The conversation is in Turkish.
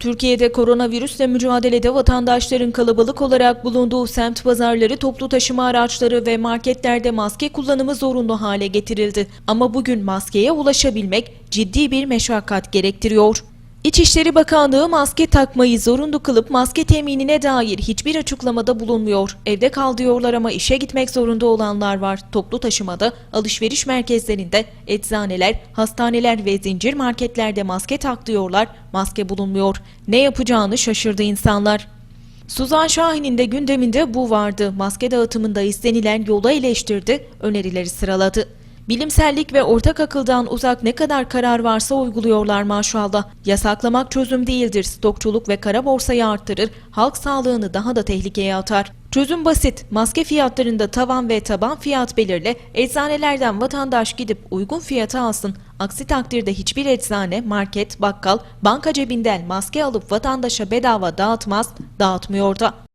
Türkiye'de koronavirüsle mücadelede vatandaşların kalabalık olarak bulunduğu semt pazarları, toplu taşıma araçları ve marketlerde maske kullanımı zorunlu hale getirildi. Ama bugün maskeye ulaşabilmek ciddi bir meşakkat gerektiriyor. İçişleri Bakanlığı maske takmayı zorunlu kılıp maske teminine dair hiçbir açıklamada bulunmuyor. Evde kal diyorlar ama işe gitmek zorunda olanlar var. Toplu taşımada, alışveriş merkezlerinde, eczaneler, hastaneler ve zincir marketlerde maske tak diyorlar, maske bulunmuyor. Ne yapacağını şaşırdı insanlar. Suzan Şahin'in de gündeminde bu vardı. Maske dağıtımında istenilen yola eleştirdi, önerileri sıraladı. Bilimsellik ve ortak akıldan uzak ne kadar karar varsa uyguluyorlar maşallah. Yasaklamak çözüm değildir. Stokçuluk ve kara borsayı arttırır, halk sağlığını daha da tehlikeye atar. Çözüm basit. Maske fiyatlarında tavan ve taban fiyat belirle, eczanelerden vatandaş gidip uygun fiyata alsın. Aksi takdirde hiçbir eczane, market, bakkal, banka cebinden maske alıp vatandaşa bedava dağıtmaz, dağıtmıyor da.